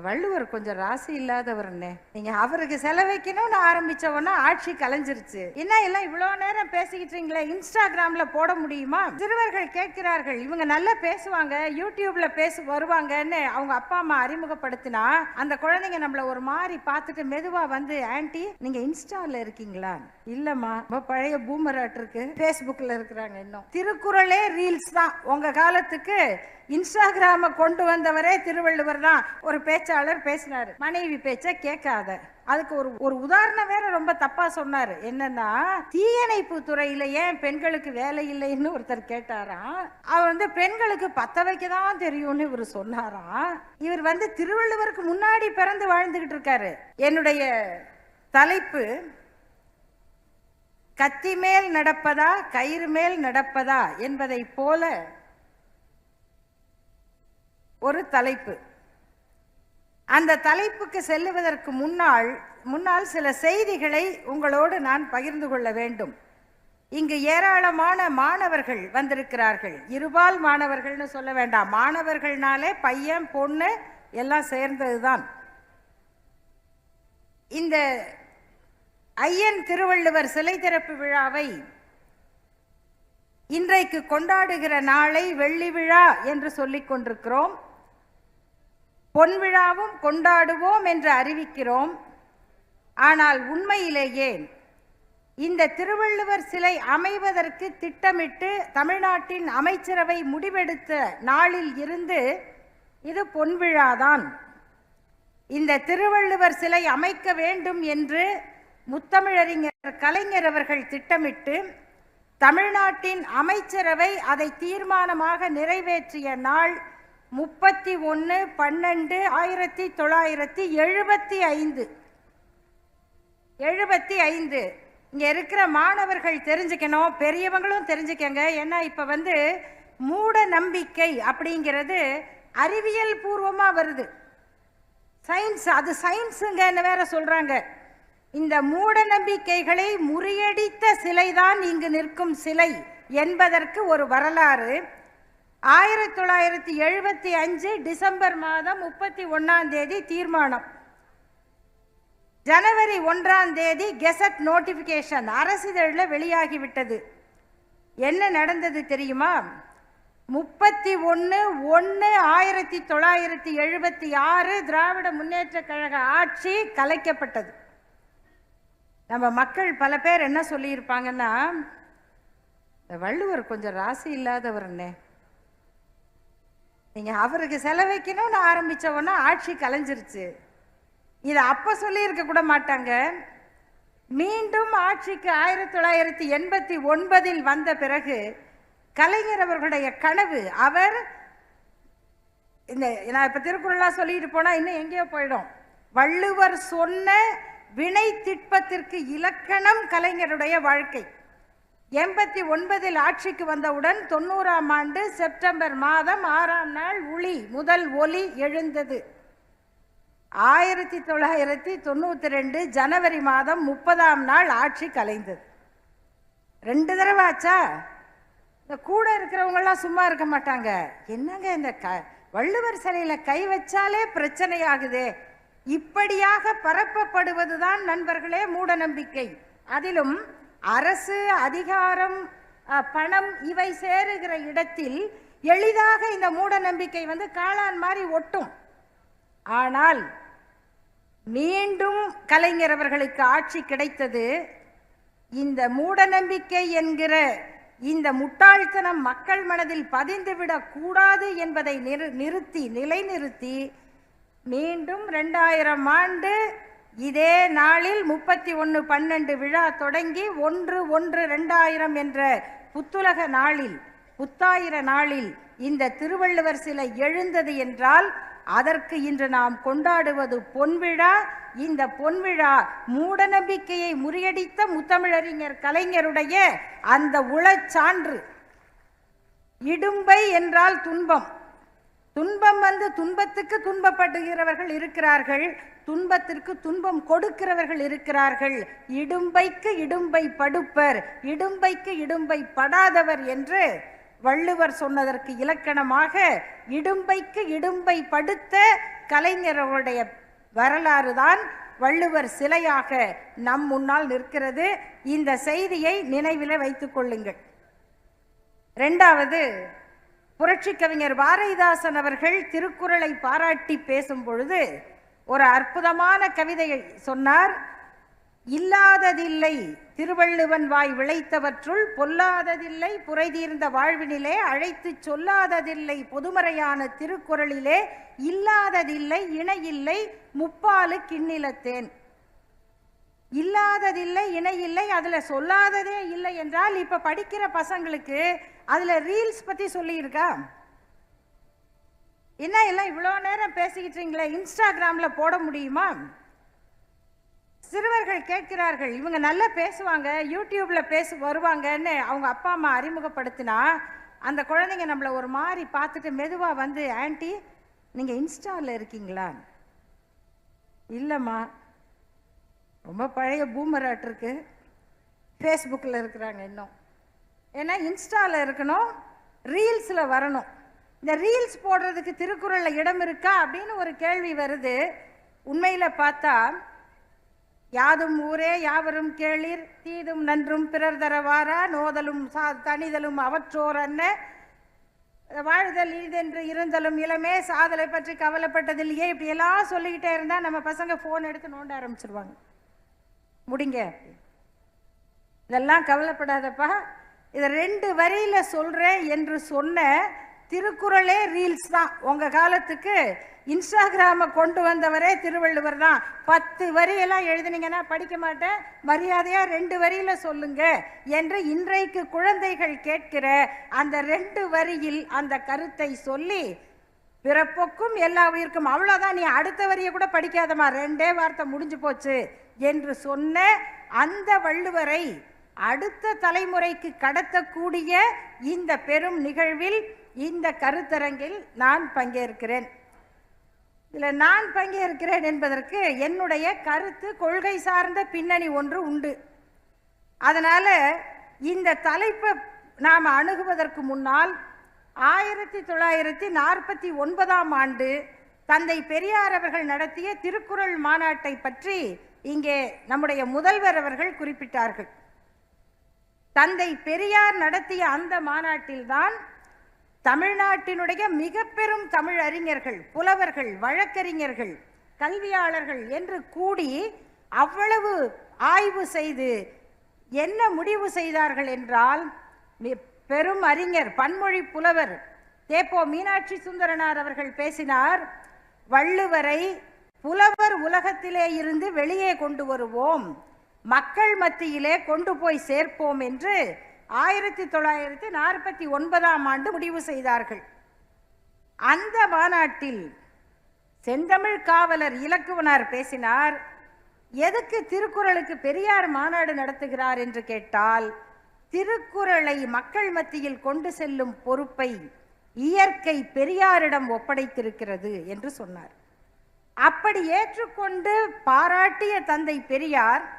வள்ளுவர் கொஞ்சம் ராசி இல்லாதவர்னே. நீங்க அவருக்கு செலவைக்கணும்னு ஆரம்பிச்ச உடனே ஆட்சி கலைஞ்சிருச்சு. என்ன எல்லாம் இவ்வளவு நேரம் பேசிக்கிட்டீங்களே? இன்ஸ்டாகிராம்ல போட முடியுமா? சிறுவர்கள் கேட்கிறார்கள் இவங்க நல்லா பேசுவாங்க யூடியூப்ல பேசி வருவாங்கன்னு. அவங்க அப்பா அம்மா அறிமுகப்படுத்தினா அந்த குழந்தைங்க நம்மள ஒரு மாதிரி பார்த்துட்டு மெதுவா வந்து ஆன்ட்டி நீங்க இன்ஸ்டால இருக்கீங்களா? இல்லம்மா ரொம்ப பழைய பூமராட் இருக்கு. பேஸ்புக்ல இருக்கிறாங்க இன்னும். திருக்குறளே ரீல்ஸ் தான். உங்க காலத்துக்கு இன்ஸ்டாகிராம கொண்டு வந்தவரே திருவள்ளுவர் தான். ஒரு பேச்சாளர் பேசினாரு மனைவி பேச்ச கேட்காத. அதுக்கு ஒரு ஒரு உதாரணம் வேற ரொம்ப தப்பா சொன்னாரு. என்னன்னா தீயணைப்பு துறையில ஏன் பெண்களுக்கு வேலை இல்லைன்னு ஒருத்தர் கேட்டாராம். அவர் வந்து பெண்களுக்கு பத்த வைக்க தான் தெரியும்னு இவர் சொன்னாராம். இவர் வந்து திருவள்ளுவருக்கு முன்னாடி பிறந்து வாழ்ந்துகிட்டு இருக்காரு. என்னுடைய தலைப்பு கத்தி மேல் நடப்பதா கயிறு மேல் நடப்பதா என்பதை போல ஒரு தலைப்பு. அந்த தலைப்புக்கு செல்லுவதற்கு முன்னால் முன்னால் சில செய்திகளை உங்களோடு நான் பகிர்ந்து கொள்ள வேண்டும். இங்கு ஏராளமான மாணவர்கள் வந்திருக்கிறார்கள். இருபால் மாணவர்கள்னு சொல்ல வேண்டாம். மாணவர்கள்னாலே பையன் பொண்ணு எல்லாம் சேர்ந்ததுதான். இந்த ஐயன் திருவள்ளுவர் சிலை திறப்பு விழாவை இன்றைக்கு கொண்டாடுகிற நாளை வெள்ளி விழா என்று சொல்லிக் கொண்டிருக்கிறோம். பொன் விழாவும் கொண்டாடுவோம் என்று அறிவிக்கிறோம். ஆனால் உண்மையிலேயே இந்த திருவள்ளுவர் சிலை அமைவதற்கு திட்டமிட்டு தமிழ்நாட்டின் அமைச்சரவை முடிவெடுத்த நாளில் இருந்து இது பொன் விழாதான் இந்த திருவள்ளுவர் சிலை அமைக்க வேண்டும் என்று முத்தமிழறிஞர் கலைஞர் அவர்கள் திட்டமிட்டு தமிழ்நாட்டின் அமைச்சரவை அதை தீர்மானமாக நிறைவேற்றிய நாள் முப்பத்தி ஒன்று பன்னெண்டு ஆயிரத்தி தொள்ளாயிரத்தி எழுபத்தி ஐந்து. எழுபத்தி ஐந்து. இங்கே இருக்கிற மாணவர்கள் தெரிஞ்சுக்கணும் பெரியவங்களும் தெரிஞ்சுக்கங்க. ஏன்னா இப்போ வந்து மூட நம்பிக்கை அப்படிங்கிறது அறிவியல் பூர்வமாக வருது. சயின்ஸ் அது சயின்ஸுங்கன்னு வேற சொல்கிறாங்க இந்த மூட நம்பிக்கைகளை முறியடித்த சிலைதான் இங்கு நிற்கும் சிலை என்பதற்கு ஒரு வரலாறு. ஆயிரத்தி தொள்ளாயிரத்தி எழுபத்தி அஞ்சு டிசம்பர் மாதம் முப்பத்தி ஒன்றாம் தேதி தீர்மானம். ஜனவரி ஒன்றாம் தேதி கெசட் நோட்டிஃபிகேஷன் அரசிதழில் வெளியாகிவிட்டது. என்ன நடந்தது தெரியுமா? முப்பத்தி ஒன்று ஒன்று ஆயிரத்தி தொள்ளாயிரத்தி எழுபத்தி ஆறு திராவிட முன்னேற்ற கழக ஆட்சி கலைக்கப்பட்டது. நம்ம மக்கள் பல பேர் என்ன சொல்லியிருப்பாங்கன்னா இந்த வள்ளுவர் கொஞ்சம் ராசி இல்லாதவர்னே நீங்கள் அவருக்கு செலவைக்கணும்னு ஆரம்பித்த உடனே ஆட்சி கலைஞ்சிருச்சு. இதை அப்போ சொல்லியிருக்க கூட மாட்டாங்க. மீண்டும் ஆட்சிக்கு ஆயிரத்தி தொள்ளாயிரத்தி எண்பத்தி ஒன்பதில் வந்த பிறகு கலைஞர் அவர்களுடைய கனவு அவர் இந்த நான் இப்போ திருக்குறளாக சொல்லிட்டு போனால் இன்னும் எங்கேயோ போயிடும். வள்ளுவர் சொன்ன வினை திட்பத்திற்கு இலக்கணம் கலைஞருடைய வாழ்க்கை. எண்பத்தி ஒன்பதில் ஆட்சிக்கு வந்தவுடன் தொண்ணூறாம் ஆண்டு செப்டம்பர் மாதம் ஆறாம் நாள் ஒளி முதல் ஒலி எழுந்தது. ஆயிரத்தி தொள்ளாயிரத்தி தொண்ணூற்றி ரெண்டு ஜனவரி மாதம் முப்பதாம் நாள் ஆட்சி கலைந்தது. ரெண்டு தடவை ஆச்சா? இந்த கூட இருக்கிறவங்கெல்லாம் சும்மா இருக்க மாட்டாங்க. என்னங்க இந்த க வள்ளுவர் சிலையில் கை வச்சாலே பிரச்சனை ஆகுதே இப்படியாக பரப்பப்படுவதுதான் நண்பர்களே மூட நம்பிக்கை. அதிலும் அரசு அதிகாரம் பணம் இவை சேருகிற இடத்தில் எளிதாக இந்த மூட நம்பிக்கை வந்து காளான் மாதிரி ஒட்டும். ஆனால் மீண்டும் கலைஞர் அவர்களுக்கு ஆட்சி கிடைத்தது இந்த மூடநம்பிக்கை என்கிற இந்த முட்டாள்தனம் மக்கள் மனதில் பதிந்துவிடக் கூடாது என்பதை நிறு நிறுத்தி நிலைநிறுத்தி மீண்டும் ரெண்டாயிரம் ஆண்டு இதே நாளில் முப்பத்தி ஒன்று பன்னெண்டு விழா தொடங்கி ஒன்று ஒன்று ரெண்டாயிரம் என்ற புத்துலக நாளில் புத்தாயிர நாளில் இந்த திருவள்ளுவர் சிலை எழுந்தது என்றால் அதற்கு இன்று நாம் கொண்டாடுவது பொன்விழா இந்த பொன்விழா மூடநம்பிக்கையை முறியடித்த முத்தமிழறிஞர் கலைஞருடைய அந்த உளச்சான்று. இடும்பை என்றால் துன்பம். துன்பம் வந்து துன்பத்துக்கு துன்பப்படுகிறவர்கள் இருக்கிறார்கள் துன்பத்திற்கு துன்பம் கொடுக்கிறவர்கள் இருக்கிறார்கள். இடும்பைக்கு இடும்பை படுப்பர் இடும்பைக்கு இடும்பை படாதவர் என்று வள்ளுவர் சொன்னதற்கு இலக்கணமாக இடும்பைக்கு இடும்பை படுத்த கலைஞர்களுடைய வரலாறு தான் வள்ளுவர் சிலையாக நம் முன்னால் நிற்கிறது. இந்த செய்தியை நினைவில் வைத்துக் கொள்ளுங்கள். ரெண்டாவது புரட்சி கவிஞர் பாரதிதாசன் அவர்கள் திருக்குறளை பாராட்டி பேசும் பொழுது ஒரு அற்புதமான கவிதையை சொன்னார். இல்லாததில்லை திருவள்ளுவன் வாய் விளைத்தவற்றுள் பொல்லாததில்லை புரைதீர்ந்த வாழ்வினிலே அழைத்துச் சொல்லாததில்லை பொதுமறையான திருக்குறளிலே இல்லாததில்லை இணையில்லை முப்பாலு கிண்ணிலத்தேன். இல்லாததில்லை இணையில்லை அதுல சொல்லாததே இல்லை என்றால் இப்ப படிக்கிற பசங்களுக்கு அதில் ரீல்ஸ் பற்றி சொல்லியிருக்கா? என்ன எல்லாம் இவ்வளோ நேரம் பேசிக்கிட்டீங்களே? இன்ஸ்டாகிராமில் போட முடியுமா? சிறுவர்கள் கேட்கிறார்கள் இவங்க நல்லா பேசுவாங்க யூடியூப்பில் பேசு வருவாங்கன்னு அவங்க அப்பா அம்மா அறிமுகப்படுத்தினா அந்த குழந்தைங்க நம்மளை ஒரு மாதிரி பார்த்துட்டு மெதுவாக வந்து ஆன்ட்டி நீங்கள் இன்ஸ்டாவில் இருக்கீங்களா? இல்லைம்மா ரொம்ப பழைய பூமராட்ருக்கு ஃபேஸ்புக்கில் இருக்கிறாங்க இன்னும். ஏன்னா இன்ஸ்டாவில் இருக்கணும் ரீல்ஸில் வரணும். இந்த ரீல்ஸ் போடுறதுக்கு திருக்குறளில் இடம் இருக்கா அப்படின்னு ஒரு கேள்வி வருது. உண்மையில் பார்த்தா யாதும் ஊரே யாவரும் கேளிர் தீதும் நன்றும் பிறர் தரவாரா நோதலும் சா தனிதலும் அவற்றோர் அன்ன. வாழ்தல் இதென்று இருந்தலும் இளமே சாதலை பற்றி கவலைப்பட்டதில்லையே. இப்படியெல்லாம் சொல்லிக்கிட்டே இருந்தால் நம்ம பசங்க ஃபோன் எடுத்து நோண்ட ஆரம்பிச்சிருவாங்க. முடிங்க. இதெல்லாம் கவலைப்படாதப்பா. இதை ரெண்டு வரியில் சொல்கிறேன் என்று சொன்ன திருக்குறளே ரீல்ஸ் தான். உங்கள் காலத்துக்கு இன்ஸ்டாகிராமை கொண்டு வந்தவரே திருவள்ளுவர் தான். பத்து வரியெல்லாம் எழுதுனீங்கன்னா படிக்க மாட்டேன். மரியாதையாக ரெண்டு வரியில சொல்லுங்க என்று இன்றைக்கு குழந்தைகள் கேட்கிற அந்த ரெண்டு வரியில் அந்த கருத்தை சொல்லி பிறப்புக்கும் எல்லா உயிருக்கும் அவ்வளோதான் நீ அடுத்த வரியை கூட படிக்காதம்மா. ரெண்டே வார்த்தை முடிஞ்சு போச்சு என்று சொன்ன அந்த வள்ளுவரை அடுத்த தலைமுறைக்கு கடத்தக்கூடிய இந்த பெரும் நிகழ்வில் இந்த கருத்தரங்கில் நான் பங்கேற்கிறேன். இதில் நான் பங்கேற்கிறேன் என்பதற்கு என்னுடைய கருத்து கொள்கை சார்ந்த பின்னணி ஒன்று உண்டு. அதனால் இந்த தலைப்பை நாம் அணுகுவதற்கு முன்னால் ஆயிரத்தி தொள்ளாயிரத்தி நாற்பத்தி ஒன்பதாம் ஆண்டு தந்தை பெரியார் அவர்கள் நடத்திய திருக்குறள் மாநாட்டை பற்றி இங்கே நம்முடைய முதல்வர் அவர்கள் குறிப்பிட்டார்கள். தந்தை பெரியார் நடத்திய அந்த மாநாட்டில்தான் தமிழ்நாட்டினுடைய மிக பெரும் தமிழ் அறிஞர்கள் புலவர்கள் வழக்கறிஞர்கள் கல்வியாளர்கள் என்று கூடி அவ்வளவு ஆய்வு செய்து என்ன முடிவு செய்தார்கள் என்றால் பெரும் அறிஞர் பன்மொழி புலவர் தேப்போ மீனாட்சி சுந்தரனார் அவர்கள் பேசினார் வள்ளுவரை புலவர் உலகத்திலே இருந்து வெளியே கொண்டு வருவோம். மக்கள் மத்தியிலே கொண்டு போய் சேர்ப்போம் என்று ஆயிரத்தி தொள்ளாயிரத்தி நாற்பத்தி ஒன்பதாம் ஆண்டு முடிவு செய்தார்கள். அந்த மாநாட்டில் செந்தமிழ் காவலர் இலக்குவனார் பேசினார் எதுக்கு திருக்குறளுக்கு பெரியார் மாநாடு நடத்துகிறார்? என்று கேட்டால் திருக்குறளை மக்கள் மத்தியில் கொண்டு செல்லும் பொறுப்பை இயற்கை பெரியாரிடம் ஒப்படைத்திருக்கிறது என்று சொன்னார். அப்படி ஏற்றுக்கொண்டு பாராட்டிய தந்தை பெரியார்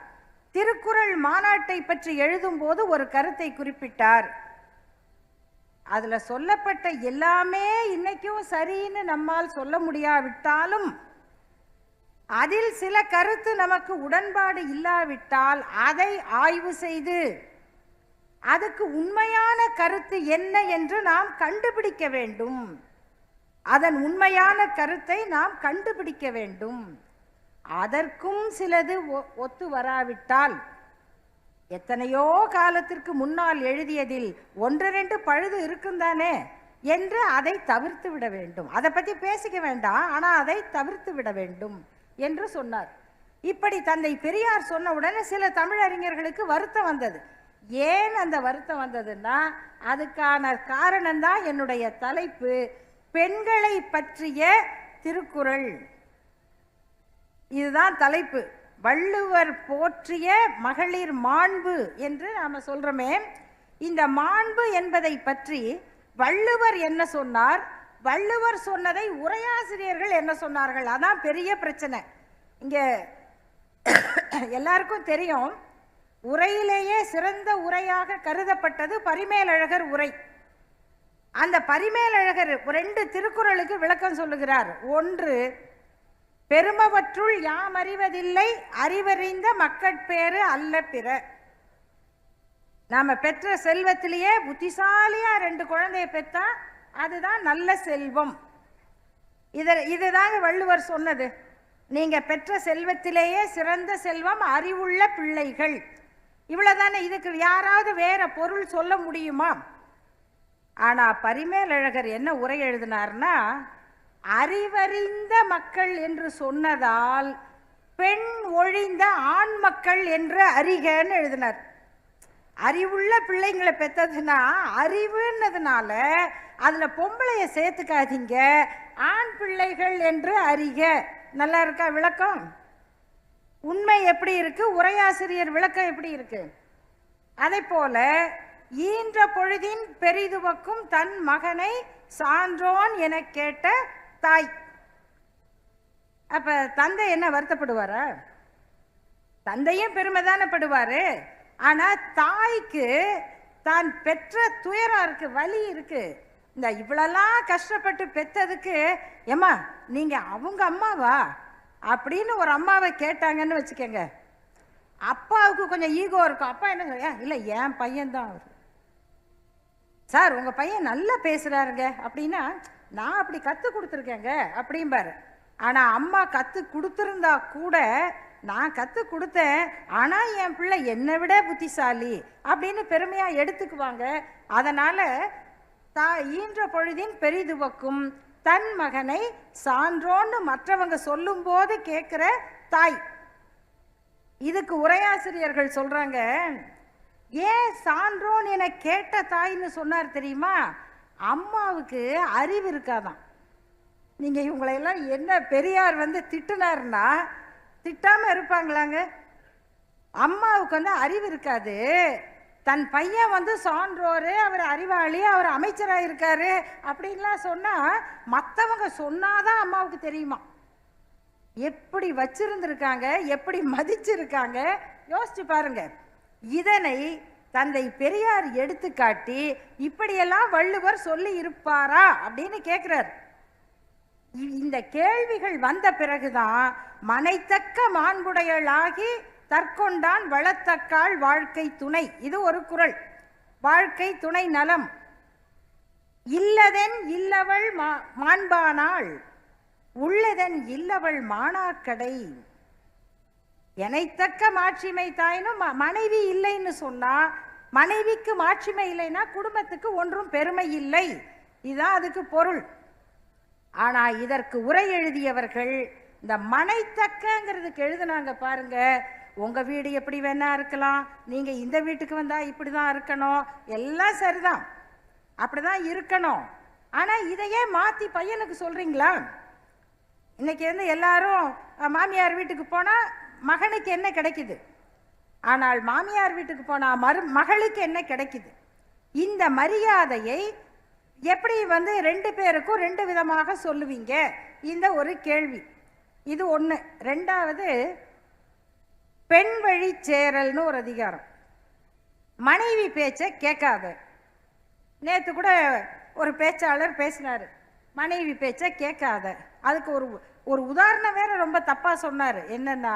திருக்குறள் மாநாட்டை பற்றி எழுதும்போது ஒரு கருத்தை குறிப்பிட்டார். அதுல சொல்லப்பட்ட எல்லாமே இன்னைக்கும் சரின்னு நம்மால் சொல்ல முடியாவிட்டாலும் அதில் சில கருத்து நமக்கு உடன்பாடு இல்லாவிட்டால் அதை ஆய்வு செய்து அதுக்கு உண்மையான கருத்து என்ன என்று நாம் கண்டுபிடிக்க வேண்டும். அதன் உண்மையான கருத்தை நாம் கண்டுபிடிக்க வேண்டும். அதற்கும் சிலது ஒ- ஒத்து வராவிட்டால் எத்தனையோ காலத்திற்கு முன்னால் எழுதியதில் ஒன்று ரெண்டு பழுது இருக்குந்தானே என்று அதை தவிர்த்து விட வேண்டும். அதை பற்றி பேசிக்க வேண்டாம் ஆனால் அதை தவிர்த்து விட வேண்டும் என்று சொன்னார். இப்படி தந்தை பெரியார் சொன்ன உடனே சில தமிழறிஞர்களுக்கு வருத்தம் வந்தது. ஏன் அந்த வருத்தம் வந்ததுன்னா அதுக்கான காரணம்தான் என்னுடைய தலைப்பு பெண்களை பற்றிய திருக்குறள். இதுதான் தலைப்பு. வள்ளுவர் போற்றிய மகளிர் மாண்பு என்று நாம சொல்கிறோமே இந்த மாண்பு என்பதை பற்றி வள்ளுவர் என்ன சொன்னார்? வள்ளுவர் சொன்னதை உரையாசிரியர்கள் என்ன சொன்னார்கள்? அதான் பெரிய பிரச்சனை. இங்கே எல்லாருக்கும் தெரியும். உரையிலேயே சிறந்த உரையாக கருதப்பட்டது பரிமேலழகர் உரை. அந்த பரிமேலழகர் ரெண்டு திருக்குறளுக்கு விளக்கம் சொல்லுகிறார். ஒன்று பெருமவற்றுள் யாம் அறிவதில்லை அறிவறிந்த மக்கட்பேறு அல்ல பிற. நாம் பெற்ற செல்வத்திலேயே புத்திசாலியாக ரெண்டு குழந்தைய பெற்றா அதுதான் நல்ல செல்வம். இதை இதுதாங்க வள்ளுவர் சொன்னது. நீங்கள் பெற்ற செல்வத்திலேயே சிறந்த செல்வம் அறிவுள்ள பிள்ளைகள். இவ்வளோதானே இதுக்கு யாராவது வேற பொருள் சொல்ல முடியுமா? ஆனால் பரிமேலழகர் என்ன உரை எழுதினார்னா அறிவறிந்த மக்கள் என்று சொன்னதால் பெண் ஒழிந்த ஆண் மக்கள் என்று அறிகன்னு எழுதினார். அறிவுள்ள பிள்ளைங்களை பெற்றதுன்னா அறிவுன்னதுனால அதில் பொம்பளைய சேர்த்துக்காதீங்க ஆண் பிள்ளைகள் என்று அறிக. நல்லா இருக்கா விளக்கம்? உண்மை எப்படி இருக்கு? உரையாசிரியர் விளக்கம் எப்படி இருக்கு? அதே போல ஈன்ற பொழுதின் பெரிதுவக்கும் தன் மகனை சான்றோன் என கேட்ட தாய். அப்ப தந்தை என்ன வருத்தப்படுவாரா? தந்தையும் பெருமை தானே படுவார். ஆனா தாய்க்கு தான் பெற்ற துயரம் இருக்கு வலி இருக்கு. இந்த இவ்வளெல்லாம் கஷ்டப்பட்டு பெத்ததுக்கு ஏம்மா நீங்க அவங்க அம்மாவா? அப்படின்னு ஒரு அம்மாவை கேட்டாங்கன்னு வச்சுக்கோங்க. அப்பாவுக்கு கொஞ்சம் ஈகோ இருக்கும். அப்பா என்ன சொல்ல இல்லை என் பையன்தான் அவர். சார் உங்கள் பையன் நல்லா பேசுகிறாருங்க அப்படின்னா நான் அப்படி கற்றுக் கொடுத்துருக்கேங்க அப்படிம்பாரு. ஆனால் அம்மா கற்றுக் கொடுத்துருந்தா கூட நான் கற்றுக் கொடுத்தேன். ஆனால் என் பிள்ளை என்னை விட புத்திசாலி அப்படின்னு பெருமையாக எடுத்துக்குவாங்க. அதனால் தா ஈன்ற பொழுதின் பெரிதுவக்கும் தன் மகனை சான்றோன்னு மற்றவங்க சொல்லும்போது கேட்குற தாய். இதுக்கு உரையாசிரியர்கள் சொல்கிறாங்க ஏன் சான்றோன் என கேட்ட தாய்ன்னு சொன்னார் தெரியுமா? அம்மாவுக்கு அறிவு இருக்காதான். நீங்கள் இவங்களையெல்லாம் என்ன பெரியார் வந்து திட்டுனாருன்னா திட்டாமல் இருப்பாங்களாங்க? அம்மாவுக்கு வந்து அறிவு இருக்காது. தன் பையன் வந்து சான்றோரு அவர் அறிவாளி அவர் அமைச்சராக இருக்காரு அப்படின்லாம் சொன்னால் மற்றவங்க சொன்னாதான் அம்மாவுக்கு தெரியுமா? எப்படி வச்சிருந்துருக்காங்க எப்படி மதிச்சிருக்காங்க? யோசிச்சு பாருங்கள் இதனை தந்தை பெரியார் எடுத்துக்காட்டி இப்படியெல்லாம் வள்ளுவர் சொல்லி இருப்பாரா அப்படின்னு கேட்கிறார் இந்த கேள்விகள் வந்த பிறகுதான் மனைத்தக்க மாண்புடையளாகி தற்கொண்டான் வளத்தக்காள் வாழ்க்கை துணை. இது ஒரு குறள் வாழ்க்கை துணை நலம். இல்லதென் இல்லவள் மா- மாண்பானாள். உள்ளதென் இல்லவள் மாணாக்கடை எனைத்தக்க மாட்சிமை தாயினும் ம- மனைவி இல்லைன்னு சொன்னா மனைவிக்கு மாட்சிமை இல்லைன்னா குடும்பத்துக்கு ஒன்றும் பெருமை இல்லை. இதுதான் அதுக்கு பொருள். ஆனா இதற்கு உரை எழுதியவர்கள் இந்த மனைத்தக்கங்கிறதுக்கு எழுதுனாங்க பாருங்க உங்க வீடு எப்படி வேணா இருக்கலாம் நீங்க இந்த வீட்டுக்கு வந்தா இப்படிதான் இருக்கணும் எல்லாம் சரிதான். அப்படிதான் இருக்கணும். ஆனா இதையே மாத்தி பையனுக்கு சொல்றீங்களா? இன்னைக்கு வந்து எல்லாரும் மாமியார் வீட்டுக்கு போனால் மகனுக்கு என்ன கிடைக்குது? ஆனால் மாமியார் வீட்டுக்கு போனால் மரு மகளுக்கு என்ன கிடைக்குது? இந்த மரியாதையை எப்படி வந்து ரெண்டு பேருக்கும் ரெண்டு விதமாக சொல்லுவீங்க? இந்த ஒரு கேள்வி. இது ஒன்று ரெண்டாவது பெண் வழி சேரல்னு ஒரு அதிகாரம். மனைவி பேச்சை கேட்காத. நேற்று கூட ஒரு பேச்சாளர் பேசினார். மனைவி பேச்சை கேட்காத. அதுக்கு ஒரு ஒரு உதாரணம் வேற ரொம்ப தப்பாக சொன்னார். என்னன்னா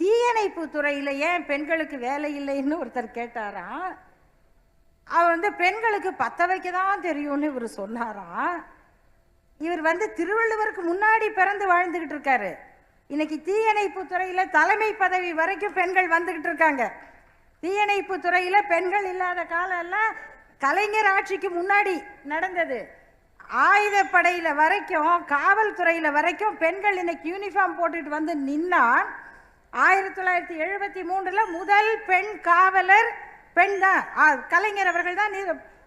தீயணைப்பு துறையில் ஏன் பெண்களுக்கு வேலை இல்லைன்னு ஒருத்தர் கேட்டாராம் அவர் வந்து பெண்களுக்கு பத்த வைக்க தான் தெரியும்னு இவர் சொன்னாராம் இவர் வந்து திருவள்ளுவருக்கு முன்னாடி பிறந்து வாழ்ந்துக்கிட்டு இருக்காரு. இன்னைக்கு தீயணைப்பு துறையில் தலைமை பதவி வரைக்கும் பெண்கள் வந்துக்கிட்டு இருக்காங்க. தீயணைப்பு துறையில் பெண்கள் இல்லாத காலம் எல்லாம் கலைஞர் ஆட்சிக்கு முன்னாடி நடந்தது. ஆயுதப்படையில் வரைக்கும் காவல்துறையில் வரைக்கும் பெண்கள் இன்னைக்கு யூனிஃபார்ம் போட்டுட்டு வந்து நின்னா ஆயிரத்தி தொள்ளாயிரத்தி எழுபத்தி மூன்றில் முதல் பெண் காவலர் பெண் தான். ஆ, கலைஞர் அவர்கள் தான்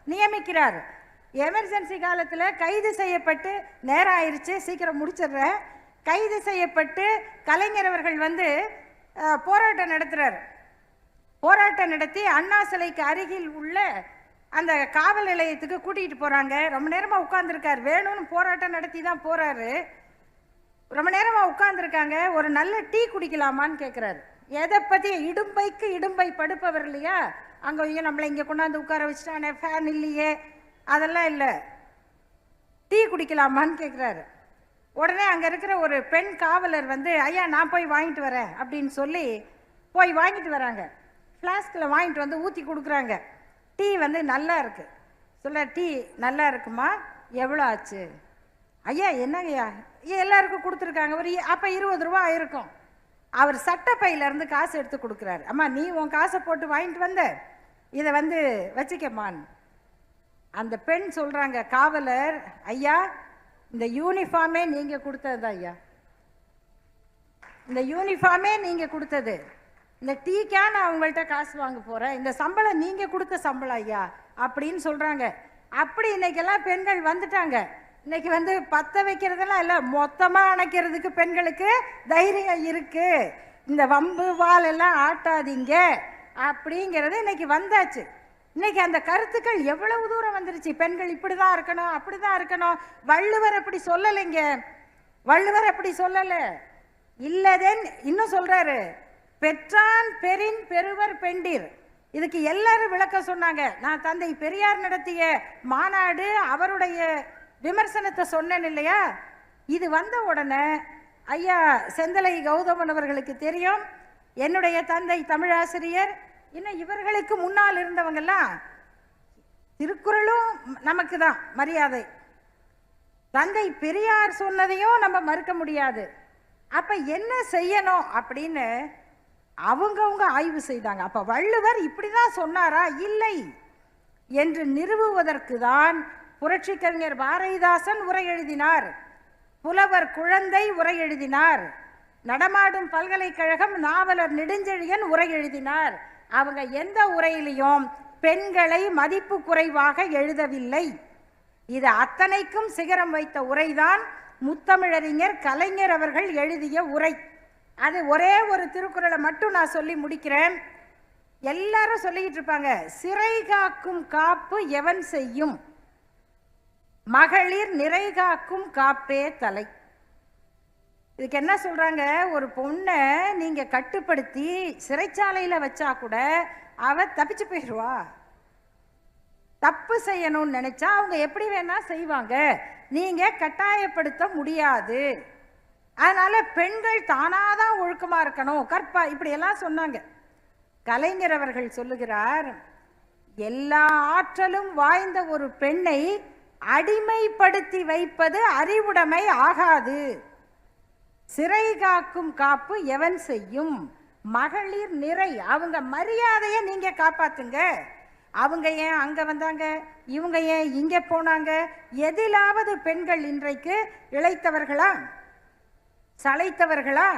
நியமிக்கிறார். எமர்ஜென்சி காலத்தில் கைது செய்யப்பட்டு நேரம் ஆயிடுச்சு சீக்கிரம் முடிச்சிடுறேன். கைது செய்யப்பட்டு கலைஞர் அவர்கள் வந்து போராட்டம் நடத்துகிறார் போராட்டம் நடத்தி அண்ணா சிலைக்கு அருகில் உள்ள அந்த காவல் நிலையத்துக்கு கூட்டிகிட்டு போகிறாங்க ரொம்ப நேரமாக உட்காந்துருக்கார் வேணும்னு போராட்டம் நடத்தி தான் போகிறாரு ரொம்ப நேரமாக உட்காந்துருக்காங்க ஒரு நல்ல டீ குடிக்கலாமான்னு கேட்குறாரு எதை பற்றி இடும்பைக்கு இடும்பை படுப்பவர் இல்லையா? அங்கே ஐயோ நம்மளை இங்கே கொண்டாந்து உட்கார வச்சுட்டானே. ஃபேன் இல்லையே. அதெல்லாம் இல்லை. டீ குடிக்கலாமான்னு கேட்குறாரு உடனே அங்கே இருக்கிற ஒரு பெண் காவலர் வந்து ஐயா நான் போய் வாங்கிட்டு வரேன். அப்படின்னு சொல்லி போய் வாங்கிட்டு வராங்க. ஃப்ளாஸ்கில் வாங்கிட்டு வந்து ஊற்றி கொடுக்குறாங்க. டீ வந்து நல்லா இருக்குது சொல்ல டீ நல்லா இருக்குமா? எவ்வளோ ஆச்சு? ஐயா என்னங்கய்யா? எல்லாருக்கும் கொடுத்துருக்காங்க. ஒரு அப்போ இருபது ரூபா ஆயிருக்கும் அவர் சட்டப்பையிலேருந்து காசு எடுத்து கொடுக்குறாரு. அம்மா நீ உன் காசை போட்டு வாங்கிட்டு வந்த. இதை வந்து வச்சுக்கம்மான் அந்த பெண் சொல்கிறாங்க காவலர் ஐயா இந்த யூனிஃபார்மே நீங்கள் கொடுத்தது தான் ஐயா. இந்த யூனிஃபார்மே நீங்கள் கொடுத்தது. இந்த டீக்கா நான் உங்கள்கிட்ட காசு வாங்க போகிறேன் இந்த சம்பளம் நீங்கள் கொடுத்த சம்பளம் ஐயா அப்படின்னு சொல்கிறாங்க அப்படி இன்னைக்கெல்லாம் பெண்கள் வந்துட்டாங்க. இன்னைக்கு வந்து பத்த வைக்கிறதெல்லாம் இல்லை மொத்தமாக அணைக்கிறதுக்கு பெண்களுக்கு தைரியம் இருக்குது இந்த வம்பு வால் எல்லாம் ஆட்டாதீங்க அப்படிங்கிறது இன்னைக்கு வந்தாச்சு. இன்னைக்கு அந்த கருத்துக்கள் எவ்வளவு தூரம் வந்துருச்சு? பெண்கள் இப்படி தான் இருக்கணும் அப்படிதான் இருக்கணும். வள்ளுவர் அப்படி சொல்லலைங்க. வள்ளுவர் அப்படி சொல்லலை. இல்லதென் இன்னும் சொல்கிறாரு பெற்றான் பெரின் பெருவர் பெண்டிர். இதுக்கு எல்லாரும் விளக்கம் சொன்னாங்க. நான் தந்தை பெரியார் நடத்திய மாநாடு அவருடைய விமர்சனத்தை சொன்னேன் இல்லையா? இது வந்த உடனே ஐயா செந்தலை கௌதமன் அவர்களுக்கு தெரியும். என்னுடைய தந்தை தமிழாசிரியர். இன்னும் இவர்களுக்கு முன்னால் இருந்தவங்கெல்லாம் திருக்குறளும் நமக்கு தான் மரியாதை. தந்தை பெரியார் சொன்னதையும் நம்ம மறுக்க முடியாது. அப்ப என்ன செய்யணும் அப்படின்னு அவங்கவுங்க ஆய்வு செய்தாங்க. அப்ப வள்ளுவர் இப்படி தான் சொன்னாரா? இல்லை. என்று நிறுவுவதற்கு தான் புரட்சி கவிஞர் பாரதிதாசன் உரை எழுதினார். புலவர் குழந்தை உரை எழுதினார். நடமாடும் பல்கலைக்கழகம் நாவலர் நெடுஞ்செழியன் உரை எழுதினார். அவங்க எந்த உரையிலையும் பெண்களை மதிப்பு குறைவாக எழுதவில்லை. இது அத்தனைக்கும் சிகரம் வைத்த உரைதான் முத்தமிழறிஞர் கலைஞர் அவர்கள் எழுதிய உரை. அது ஒரே ஒரு திருக்குறளை மட்டும் நான் சொல்லி முடிக்கிறேன். எல்லாரும் சொல்லிக்கிட்டு இருப்பாங்க சிறை காக்கும் காப்பு எவன் செய்யும்? மகளிர் நிறை காக்கும் காப்பே தலை. இதுக்கு என்ன சொல்கிறாங்க ஒரு பொண்ணை நீங்கள் கட்டுப்படுத்தி சிறைச்சாலையில் வச்சா கூட அவ தப்பிச்சு போயிடுவா தப்பு செய்யணும்னு நினச்சா அவங்க எப்படி வேணால் செய்வாங்க. நீங்கள் கட்டாயப்படுத்த முடியாது. அதனால் பெண்கள் தானாக தான் ஒழுக்கமாக இருக்கணும். கற்பா இப்படியெல்லாம் சொன்னாங்க. கலைஞர் அவர்கள் சொல்லுகிறார் எல்லா ஆற்றலும் வாய்ந்த ஒரு பெண்ணை அடிமைப்படுத்தி வைப்பது அறிவுடைமை ஆகாது. சிறை காக்கும் காப்பு எவன் செய்யும்? மகளிர் நிறை அவங்க மரியாதையை நீங்கள் காப்பாத்துங்க. அவங்க ஏன் அங்கே வந்தாங்க? இவங்க ஏன் இங்கே போனாங்க? எதிலாவது பெண்கள் இன்றைக்கு இழைத்தவர்களா? சளைத்தவர்களா?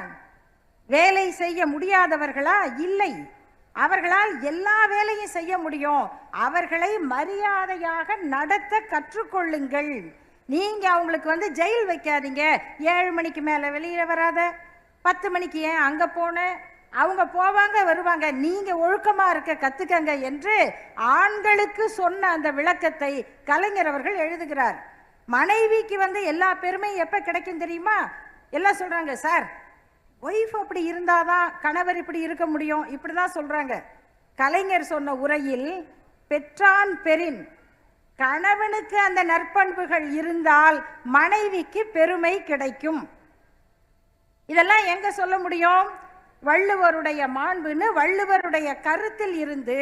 வேலை செய்ய முடியாதவர்களா? இல்லை. அவர்களால் எல்லா வேலையும் செய்ய முடியும். அவர்களை மரியாதையாக நடத்த கற்றுக்கொள்ளுங்கள். நீங்க அவங்களுக்கு வந்து ஜெயில் வைக்காதீங்க. ஏழு மணிக்கு மேல வெளியில வராத. பத்து மணிக்கு ஏன் அங்க போன? அவங்க போவாங்க வருவாங்க. நீங்க ஒழுக்கமா இருக்க கத்துக்கங்க என்று ஆண்களுக்கு சொன்ன அந்த விளக்கத்தை கலைஞர் அவர்கள் எழுதுகிறார். மனைவிக்கு வந்து எல்லா பெருமையும் எப்ப கிடைக்கும் தெரியுமா? எல்லாம் சொல்கிறாங்க சார் ஒய்ஃப் அப்படி இருந்தால் தான் கணவர் இப்படி இருக்க முடியும். இப்படி தான் சொல்கிறாங்க கலைஞர் சொன்ன உரையில் பெற்றான் பெரின் கணவனுக்கு அந்த நற்பண்புகள் இருந்தால் மனைவிக்கு பெருமை கிடைக்கும். இதெல்லாம் எங்க சொல்ல முடியும்? வள்ளுவருடைய மாண்புன்னு வள்ளுவருடைய கருத்தில் இருந்து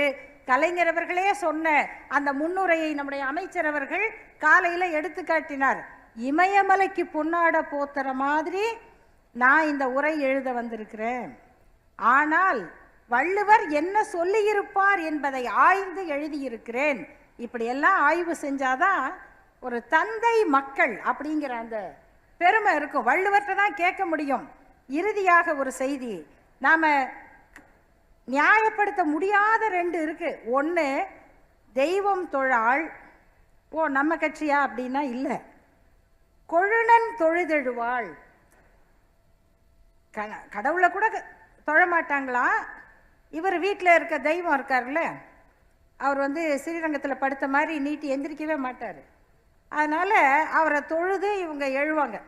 கலைஞர் அவர்களே சொன்ன அந்த முன்னுரையை நம்முடைய அமைச்சர் அவர்கள் காலையில் எடுத்து காட்டினார். இமயமலைக்கு பொன்னாட போத்துற மாதிரி நான் இந்த உரை எழுத வந்திருக்கிறேன். ஆனால் வள்ளுவர் என்ன சொல்லியிருப்பார் என்பதை ஆய்ந்து எழுதியிருக்கிறேன். இப்படியெல்லாம் ஆய்வு செஞ்சாதான் ஒரு தந்தை மக்கள் அப்படிங்கிற அந்த பெருமை இருக்கும். வள்ளுவர்கிட்ட தான் கேட்க முடியும். இறுதியாக ஒரு செய்தி நாம் நியாயப்படுத்த முடியாத ரெண்டு இருக்கு. ஒன்று தெய்வம் தொழாள். ஓ நம்ம கட்சியா அப்படின்னா இல்லை. கொழுனன் தொழுதெழுவாள். க- கடவுளை கூட க- தொழ இவர் வீட்டில் இருக்க தெய்வம் இருக்கார்ல அவர் வந்து ஸ்ரீரங்கத்தில் படுத்த மாதிரி நீட்டி எந்திரிக்கவே மாட்டார். அதனால் அவரை தொழுது இவங்க எழுவாங்க.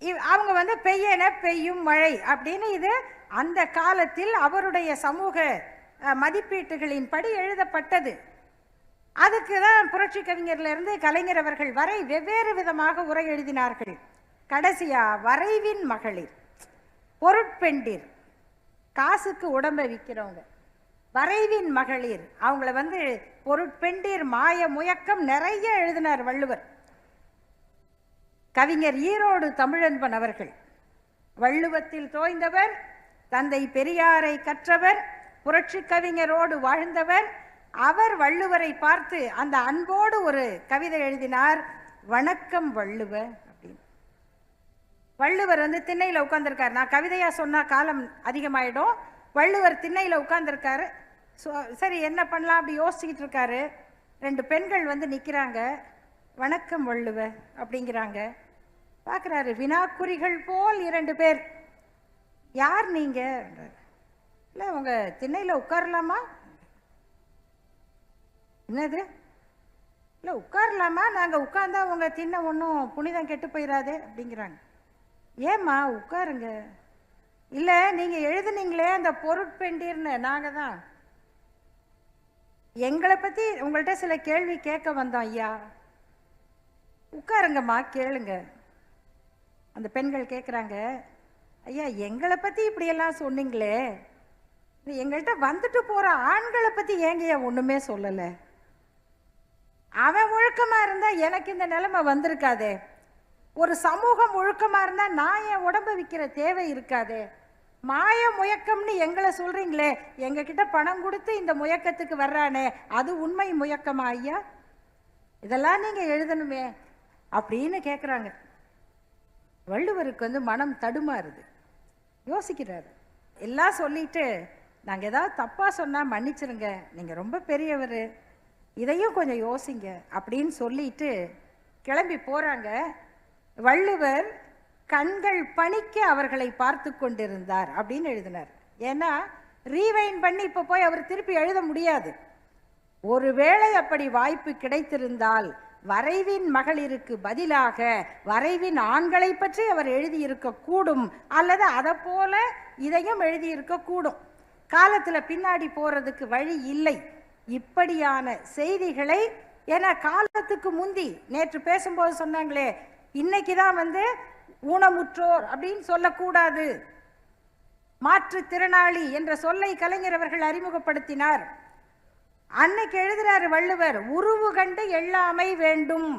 இவ்- அவங்க வந்து பெய்யன பெய்யும் மழை அப்படின்னு இது அந்த காலத்தில் அவருடைய சமூக மதிப்பீட்டுகளின் படி எழுதப்பட்டது. அதுக்கு தான் புரட்சி கவிஞர்லேருந்து கலைஞர் அவர்கள் வரை வெவ்வேறு விதமாக உரை எழுதினார்கள். கடைசியா வரைவின் மகளிர் பொருட்பெண்டிர் காசுக்கு உடம்பை விற்கிறவங்க வரைவின் மகளிர். அவங்கள வந்து பொருட்பெண்டிர் மாய முயக்கம் நிறைய எழுதினார் வள்ளுவர். கவிஞர் ஈரோடு தமிழன்பன் அவர்கள் வள்ளுவத்தில் தோய்ந்தவர் தந்தை பெரியாரை கற்றவர் புரட்சி கவிஞரோடு வாழ்ந்தவர் அவர் வள்ளுவரை பார்த்து அந்த அன்போடு ஒரு கவிதை எழுதினார் வணக்கம் வள்ளுவ அப்படின்னு. வள்ளுவர் வந்து திண்ணையில் உட்காந்துருக்காரு நான் கவிதையாக சொன்னால் காலம் அதிகமாயிடும். வள்ளுவர் திண்ணையில் உட்காந்துருக்காரு ஸோ சரி என்ன பண்ணலாம் அப்படி யோசிச்சுக்கிட்டு இருக்காரு. ரெண்டு பெண்கள் வந்து நிற்கிறாங்க வணக்கம் வள்ளுவ அப்படிங்கிறாங்க. பார்க்குறாரு வினாக்குறிகள் போல் இரண்டு பேர். யார் நீங்கள் இல்லை உங்கள் திண்ணையில் உட்காரலாமா? என்னது? இல்லை உட்காரலாமா? நாங்கள் உட்கார்ந்தா உங்க தின்ன ஒன்றும் புனிதம் கெட்டு போயிடாதே அப்படிங்கிறாங்க. ஏம்மா உட்காருங்க. இல்லை நீங்கள் எழுதுனீங்களே அந்த பொருட்பெண்டீர்னு நாங்கள் தான் எங்களை பற்றி உங்கள்கிட்ட சில கேள்வி கேட்க வந்தோம் ஐயா. உட்காருங்கம்மா கேளுங்க. அந்த பெண்கள் கேட்குறாங்க ஐயா எங்களை பற்றி இப்படியெல்லாம் சொன்னீங்களே. எங்கள்கிட்ட வந்துட்டு போகிற ஆண்களை பற்றி ஏங்கய்யா ஒன்றுமே சொல்லலை? அவன் ஒழுக்கமாக இருந்தால் எனக்கு இந்த நிலைமை வந்திருக்காதே. ஒரு சமூகம் ஒழுக்கமாக இருந்தால் நான் என் உடம்பு விற்கிற தேவை இருக்காதே. மாய முயக்கம்னு எங்களை சொல்கிறீங்களே எங்ககிட்ட பணம் கொடுத்து இந்த முயக்கத்துக்கு வர்றானே அது உண்மை முயக்கமா ஐயா? இதெல்லாம் நீங்கள் எழுதணுமே அப்படின்னு கேட்குறாங்க வள்ளுவருக்கு வந்து மனம் தடுமாறுது. யோசிக்கிறாரு. எல்லாம் சொல்லிட்டு நாங்கள் ஏதாவது தப்பாக சொன்னால் மன்னிச்சிருங்க நீங்கள் ரொம்ப பெரியவர். இதையும் கொஞ்சம் யோசிங்க அப்படின்னு சொல்லிட்டு கிளம்பி போகிறாங்க வள்ளுவர் கண்கள் பணிக்க அவர்களை பார்த்து கொண்டிருந்தார் அப்படின்னு எழுதினார். ஏன்னா ரீவைன் பண்ணி இப்போ போய் அவர் திருப்பி எழுத முடியாது. ஒருவேளை அப்படி வாய்ப்பு கிடைத்திருந்தால் வரைவின் மகளிருக்கு பதிலாக வரைவின் ஆண்களை பற்றி அவர் எழுதியிருக்க கூடும் அல்லது அதை போல இதையும் எழுதியிருக்க கூடும். காலத்தில் பின்னாடி போகிறதுக்கு வழி இல்லை. இப்படியான செய்திகளை ஏன்னா காலத்துக்கு முந்தி நேற்று பேசும்போது சொன்னாங்களே இன்னைக்கு தான் வந்து ஊனமுற்றோர் அப்படின்னு சொல்லக்கூடாது. மாற்றுத்திறனாளி என்ற சொல்லை கலைஞர் அவர்கள் அறிமுகப்படுத்தினார். அன்னைக்கு எழுதுறாரு வள்ளுவர் உருவு கண்டு எல்லாமை வேண்டும்.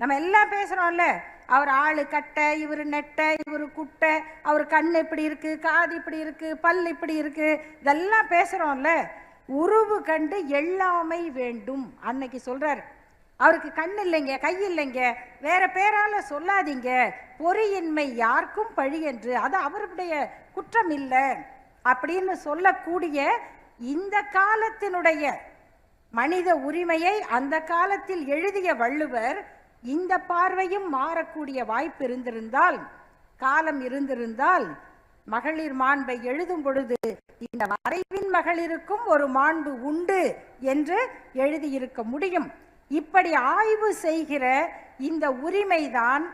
நம்ம எல்லாம் பேசுறோம்ல அவர் ஆளு கட்டை இவர் நெட்டை இவர் குட்டை அவர் கண் இப்படி இருக்கு காது இப்படி இருக்கு பல் இப்படி இருக்கு இதெல்லாம் பேசுறோம்ல. உருவு கண்டு எல்லாமை வேண்டும். அன்னைக்கு சொல்றாரு. அவருக்கு கண் இல்லைங்க கை இல்லைங்க. வேற பேரால சொல்லாதீங்க. பொறியின்மை யாருக்கும் பழி என்று. அது அவருடைய குற்றம் இல்லை. அப்படின்னு சொல்லக்கூடிய இந்த காலத்தினுடைய மனித உரிமையை அந்த காலத்தில் எழுதிய வள்ளுவர் இந்த பார்வையும் மாறக்கூடிய வாய்ப்பு இருந்திருந்தால் காலம் இருந்திருந்தால் மகளிர் மாண்பை எழுதும் பொழுது இந்த வரைவின் மகளிருக்கும் ஒரு மாண்பு உண்டு என்று எழுதியிருக்க முடியும். இப்படி ஆய்வு செய்கிற இந்த உரிமைதான்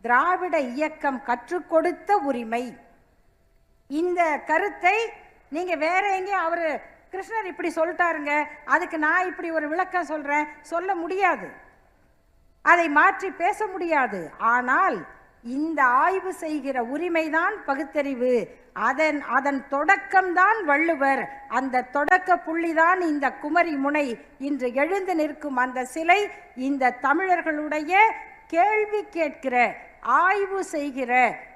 திராவிட இயக்கம் கற்றுக் கொடுத்த உரிமை. இந்த கருத்தை நீங்க வேற எங்கேயும் அவரு கிருஷ்ணர் இப்படி சொல்லிட்டாருங்க அதுக்கு நான் இப்படி ஒரு விளக்கம் சொல்றேன் சொல்ல முடியாது. அதை மாற்றி பேச முடியாது. ஆனால் இந்த ஆய்வு செய்கிற உரிமைதான் பகுத்தறிவு. அதன் அதன் தொடக்கம்தான் வள்ளுவர். அந்த தொடக்க புள்ளிதான் இந்த குமரி முனை. இன்று எழுந்து நிற்கும் அந்த சிலை இந்த தமிழர்களுடைய கேள்வி கேட்கிற ஆய்வு செய்கிற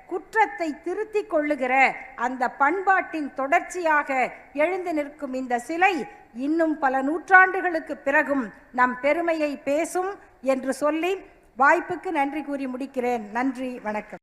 குற்றத்தை திருத்திக் கொள்ளுகிற அந்த பண்பாட்டின் தொடர்ச்சியாக எழுந்து நிற்கும் இந்த சிலை இன்னும் பல நூற்றாண்டுகளுக்கு பிறகும் நம் பெருமையை பேசும் என்று சொல்லி வாய்ப்புக்கு நன்றி கூறி முடிக்கிறேன். நன்றி வணக்கம்.